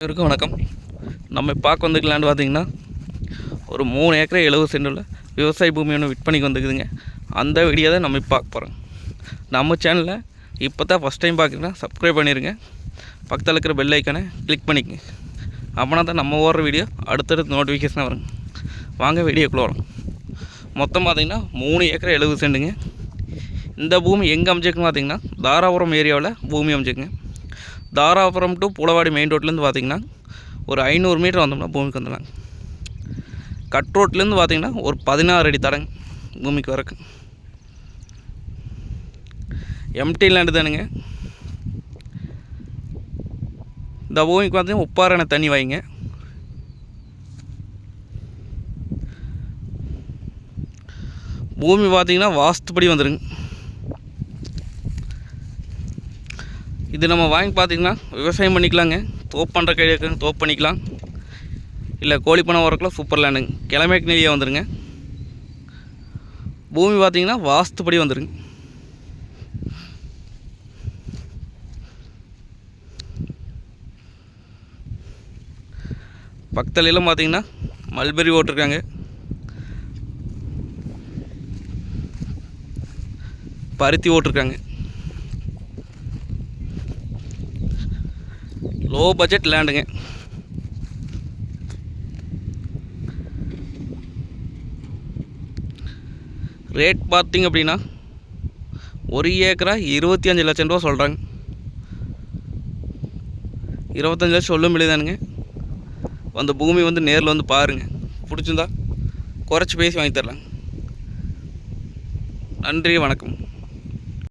அனைவருக்கும் வணக்கம். நம்ம பார்க்க வந்துக்கலான்னு பார்த்தீங்கன்னா ஒரு மூணு ஏக்கரை எழுபது சென்டில் விவசாய பூமி ஒன்று விற்பனைக்கு வந்துக்குதுங்க அந்த வீடியோ தான் நம்ம பார்க்க போகிறோம் நம்ம சேனலில் இப்போ தான் ஃபஸ்ட் டைம் பார்க்குறீங்கன்னா சப்ஸ்கிரைப் பண்ணிடுங்க பக்கத்தில் இருக்கிற பெல் ஐக்கானை கிளிக் பண்ணிக்கங்க. அப்போனா தான் நம்ம ஓடுற வீடியோ அடுத்தடுத்து நோட்டிஃபிகேஷனாக வரும். வாங்க வீடியோக்குள்ளே வரும். மொத்தம் பார்த்திங்கன்னா மூணு ஏக்கரை எழுபது சென்டுங்க இந்த பூமி எங்கே அமைச்சிருக்குன்னு பார்த்தீங்கன்னா தாராபுரம் ஏரியாவில் பூமி அமைச்சிருக்குங்க தாராபுரம் டு புலவாடி மெயின் ரோட்லேருந்து பார்த்தீங்கன்னா ஒரு ஐநூறு மீட்டர் வந்தோம்னா பூமிக்கு வந்துடலாம் கட் ரோட்லேருந்து பார்த்தீங்கன்னா ஒரு பதினாறு அடி தடங்க பூமிக்கு வரக்கு. எம்டி லேண்டு தானுங்க. இந்த பூமிக்கு பார்த்தீங்கன்னா உப்பாரான தண்ணி வைங்க பூமி பார்த்தீங்கன்னா வாஸ்துப்படி வந்துருங்க. இது நம்ம வாங்கி பார்த்திங்கன்னா விவசாயம் பண்ணிக்கலாங்க. தோப்பு பண்ணுற கைக்கு தோப்பு பண்ணிக்கலாம். இல்லை கோழி பண்ண சூப்பர் லேண்டுங்க கிழமைக்கு நெறிய வந்துடுங்க பூமி பார்த்தீங்கன்னா வாஸ்துப்படி வந்துடுங்க பக்கத்துல பார்த்திங்கன்னா மல்பெரி ஓட்டிருக்காங்க பருத்தி ஓட்டிருக்காங்க லோ பட்ஜெட் லேண்டுங்க. ரேட் பார்த்திங்க அப்படின்னா ஒரு ஏக்கரா இருபத்தி அஞ்சு லட்சம் ரூபா சொல்கிறாங்க இருபத்தஞ்சு லட்சம் சொல்லும் தானுங்க அந்த பூமி வந்து நேரில் வந்து பாருங்கள் பிடிச்சிருந்தா குறைச்சி பேசி வாங்கி தரலாம். நன்றி வணக்கம்.